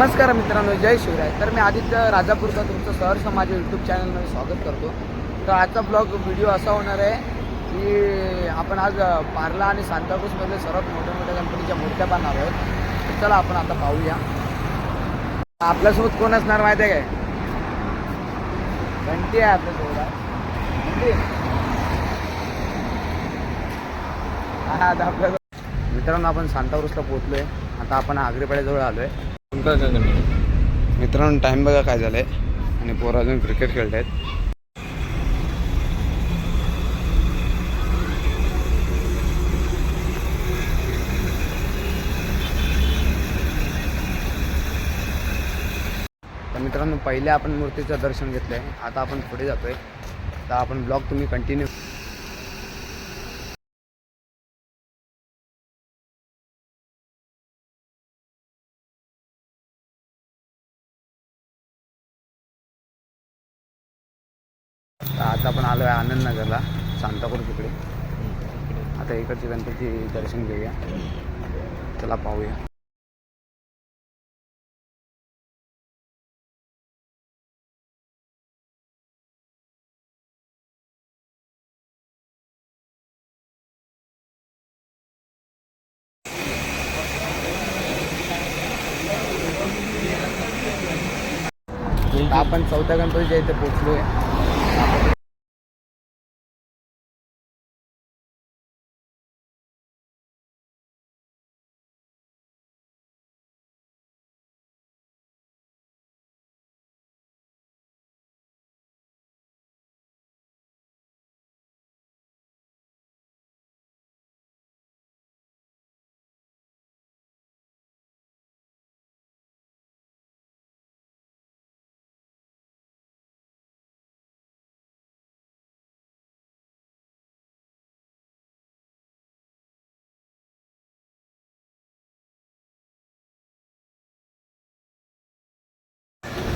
नमस्कार मित्रांनो जय शिवराय. तर मी आदित्य राजापूरचा तुमचं सहर्ष माझ्या यूट्यूब चॅनलमध्ये स्वागत करतो. तर आजचा ब्लॉग व्हिडिओ असा होणार आहे की आपण आज पार्ला आणि सांताक्रूजमधले सर्वात मोठ्या मोठ्या गणपतीच्या मूर्त्या पाहणार आहोत. तर चला आपण आता पाहूया. आपल्यासोबत कोण असणार माहिती आहे काय? घंटी आहे आपल्यासोबत आता आपल्या मित्रांनो आपण सांताक्रूजला पोहोचलोय. आता आपण आग्रेपाड्याजवळ आहे मित्रांनो टाइम बघा काय झालंय. आणि पोरं अजून क्रिकेट खेळत आहेत तर मित्रांनो पहिले आपण मूर्तीचं दर्शन घेतलंय. आता आपण पुढे जातोय. तर आपण ब्लॉग तुम्ही कंटिन्यू आता आपण आलो आहे आनंदनगरला सांतापूर तिकडे. आता इकडचे गणपती दर्शन घेऊया. चला पाहूया. आपण चौथ्या गणपतीच्या इथे पोचलोय.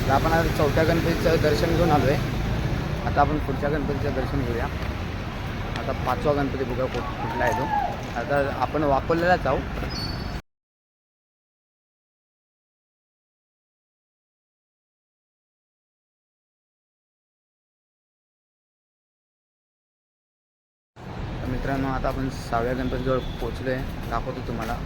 तर आपण आता चौथ्या गणपतीचं दर्शन घेऊन आलो आहे आता आपण पुढच्या गणपतीचं दर्शन घेऊया. आता पाचवा गणपती बघा कुठ कुठला आहे तो. आता आपण वापरलेलाच आहोत मित्रांनो आता आपण सहाव्या गणपतीजवळ पोचलो आहे दाखवतो तुम्हाला.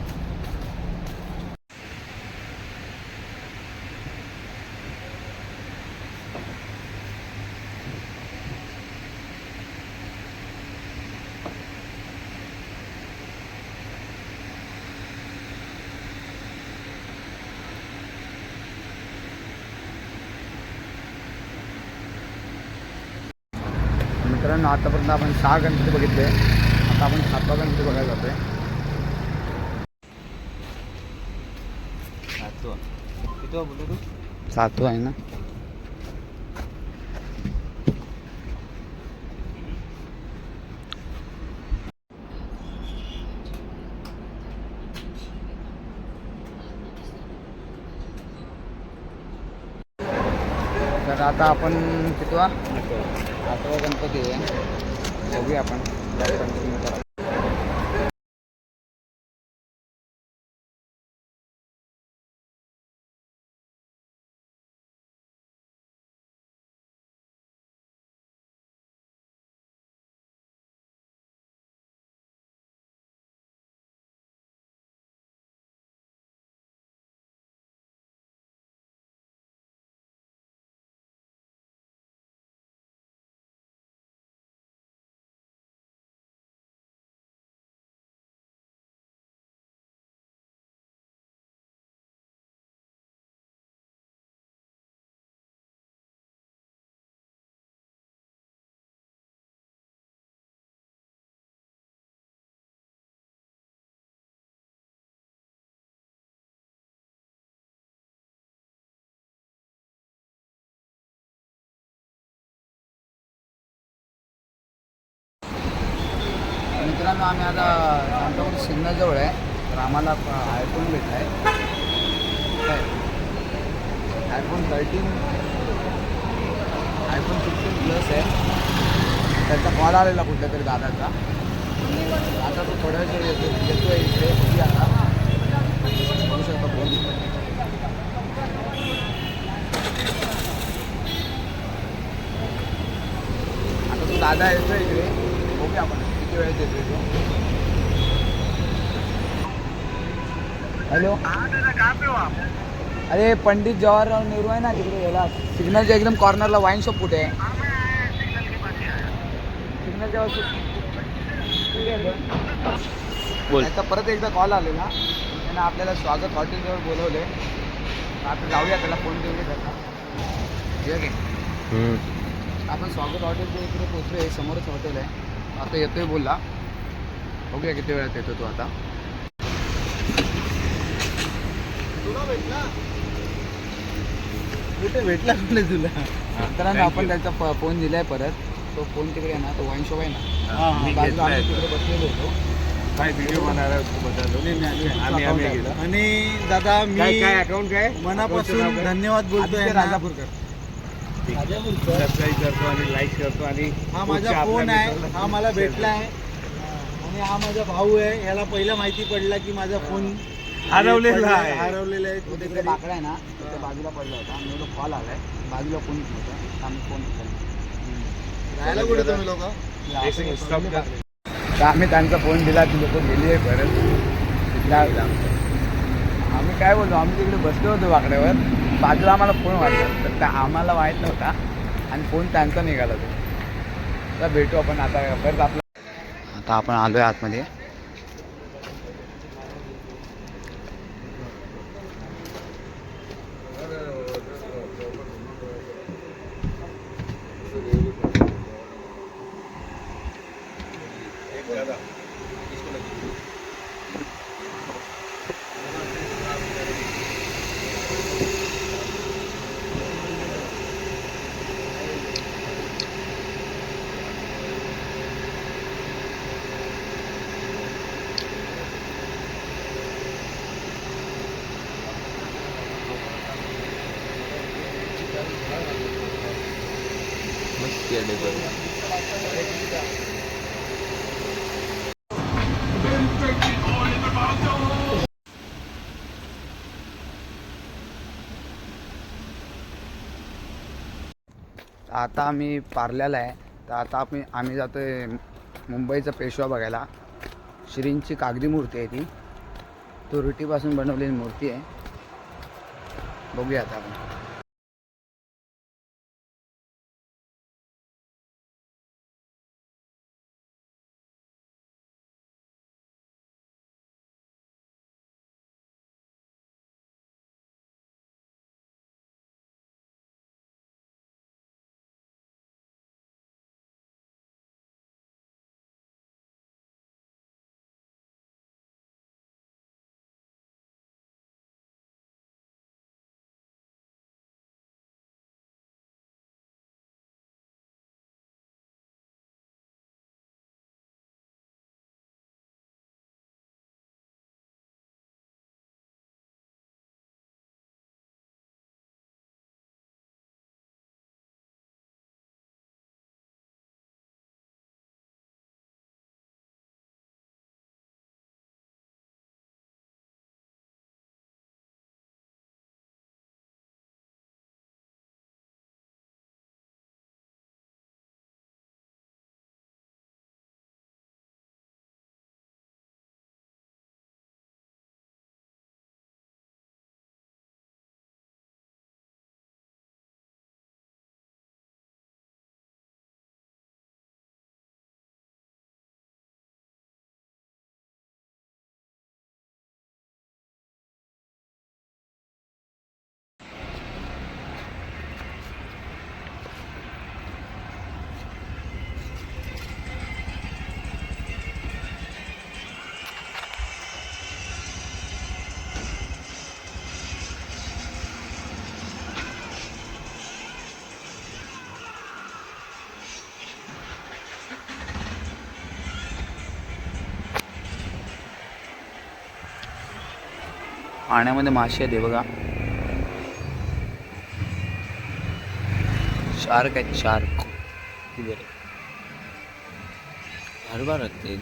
मित्रांनो आतापर्यंत आपण सहा गणपती बघितले. आता आपण सातवा गणपती बघायला जातोय. सातवा. आहे ना? तर आता आपण कितवा आठवा गणपती आहे. बघूया आपण. त्या गणपतीनुसार मित्रांनो आम्ही आता आमच्याकडून सिग्नलजवळ आहे. तर आम्हाला आयफोन भेटला आहे iPhone thirteen iPhone fifteen plus आहे. त्याचा कॉल आलेला कुठल्या तरी दादाचा. आता तो थोड्या वेळ येतो येतो आहे इकडे बघूया आता. बघू शकता फोन आता तो दादा येतो इकडे. ओके आपण. हॅलो अरे पंडित जवाहरलाल नेहरू आहे ना तिकडे याला. सिग्नलच्या एकदम कॉर्नरला वाईन शॉप कुठे आहे? सिग्नलच्या वरती कुठे आहे तो? बोल. त्याचा परत एकदा कॉल आलेला त्यांना आपल्याला स्वागत हॉटेलजवळ बोलवले आता जाऊया त्याला फोन देऊया त्याचा ठीक आहे? आपण स्वागत हॉटेलच्या इकडे पोचलो आहे समोरच हॉटेल आहे. आता येतोय बोलला. बघूया किती वेळात येतो तो आता. कुठे भेटला? कुठे तुला. मित्रांनो आपण त्याचा फोन दिलाय परत. तो फोन तिकडे आहे ना तो वाईन शॉप आहे ना. मी बाजूला आम्ही घेतलाय. तिकडे बसलेलो होतो. काय व्हिडिओ बनवणार आम्ही. आणि दादा मी काय काय अकाउंट काय? मनापासून धन्यवाद बोलतोय आदित्य. राजापूरकर. सबस्क्राईब करतो आणि लाईक करतो आणि हा माझा फोन आहे. हा मला भेटला आहे. आणि हा माझा भाऊ आहे. ह्याला पहिला माहिती पडला की माझा फोन हरवलेला आहे. हरवलेला आहे. कुठेतरी बाकडा आहे ना तिथे बाजूला पडला होता. मी कॉल आलाय. बाजूला कोणीच नव्हतं. आम्ही फोन उचलला. राहायला कुठे तुम्ही लोक. तर आम्ही त्यांचा फोन दिला ती लोक गेली आहे परत. तिथला आम्ही काय बोलतो आम्ही तिकडे बसलो होतो वाकड्यावर बाजूला आम्हाला फोन वाटला तर त्या आम्हाला माहीत नव्हता आणि फोन त्यांचा निघाला तो. तर भेटू आपण आता. परत आपला आता आपण आलो आहे आतमध्ये. आता आम्ही पार्ल्याला आहे. तर आता आम्ही आम्ही जातो आहे मुंबईचा पेशवा बघायला. श्रींची कागदी मूर्ती आहे ती. तुरटीपासून बनवलेली मूर्ती आहे. बघूया आता आपण. पाण्यामध्ये मासे आहेत बघा. शार्क आहेत शार्क. हरभर ते.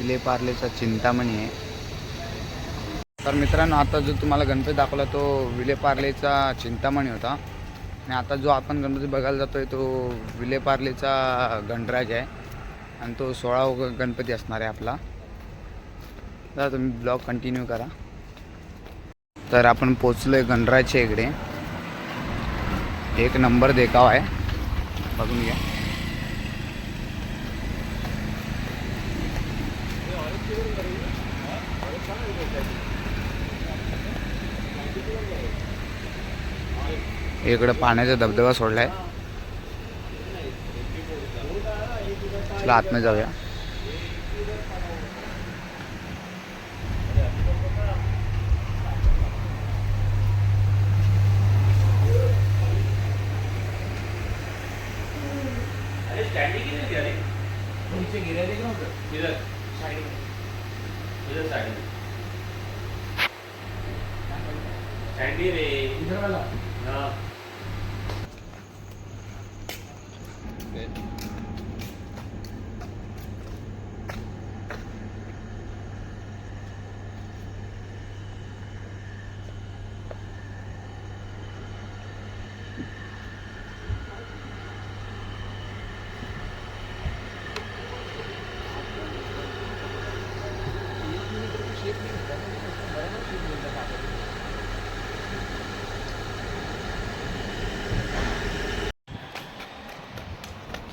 विलेपार्लेचा चिंतामणी आहे तर मित्रांनो आता जो तुम्हाला गणपती दाखवला तो विलेपार्लेचा चिंतामणी होता. आणि आता जो आपण गणपती बघायला जातो आहे तो विलेपार्लेचा गणराज आहे. आणि तो सोळा गणपती असणार आहे आपला. तर तुम्ही ब्लॉग कंटिन्यू करा. तर आपण पोचलो आहे गणराजच्या इकडे. एक नंबर देखाव आहे. बघून घ्या. इकडे पाण्याचा धबधबा सोडलाय. चला आतमध्ये जाऊया. सँडी रे हा.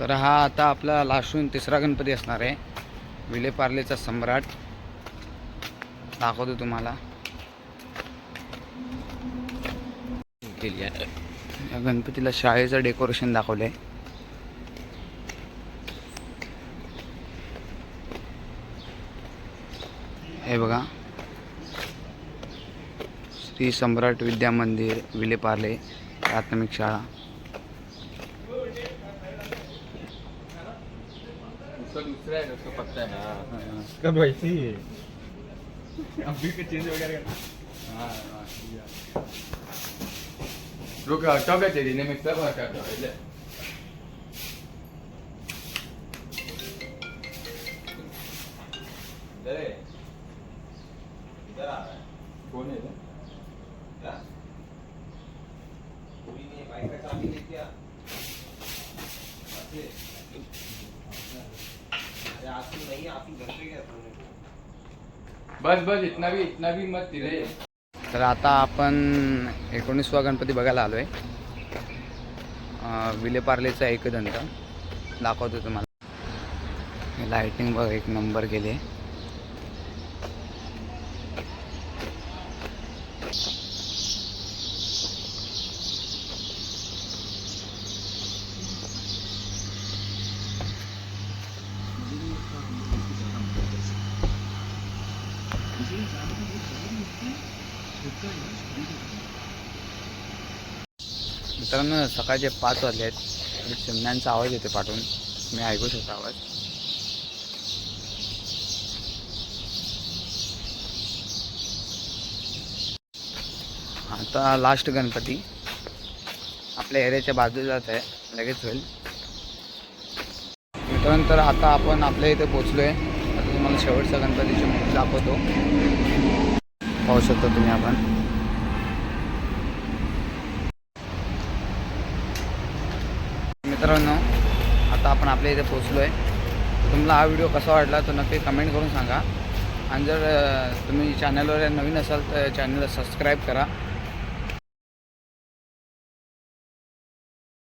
तर हा आता आपला लास्टून तिसरा गणपती असणार आहे. विलेपार्लेचा सम्राट. दाखवतो तुम्हाला. केली आहे. या गणपतीला शाळेचं डेकोरेशन दाखवलं आहे हे बघा. श्री सम्राट विद्या मंदिर विलेपार्ले प्राथमिक शाळा. दूसरा है उसका पक्का है हाँ कब वैसे ही अभी के चेंज वगैरह हाँ हाँ है रुक हटाओ क्या तेरी ने मिक्सर को हटा बस बस इतना भी इतना भी मत दिले तर आता आपण एकोणीसवा गणपती बघायला आलो आहे विलेपार्लेचा एकदंत दाखवतो तुम्हाला. लाईटिंग बघ एक नंबर केली आहे. मित्रांनो सकाळचे पाच वाजले आहेत. चिमण्यांचा आवाज येते पाठवून. मी ऐकू शकतो आवाज. आता लास्ट गणपती. आपल्या एरियाच्या बाजूलाच आहे. लगेच होईल. मित्रांनो तर आता आपण आपल्या इथे पोचलो आहे आता तुम्हाला शेवटचा गणपतीची मूर्ती दाखवतो. पाहू शकता तुम्ही आपण. मित्रांनो आता आपण आपल्या इथे पोचलो आहे तुम्हाला हा व्हिडिओ कसा वाटला तो नक्की कमेंट करून सांगा. आणि जर तुम्ही चॅनलवर नवीन असाल तर चॅनलला सबस्क्राईब करा.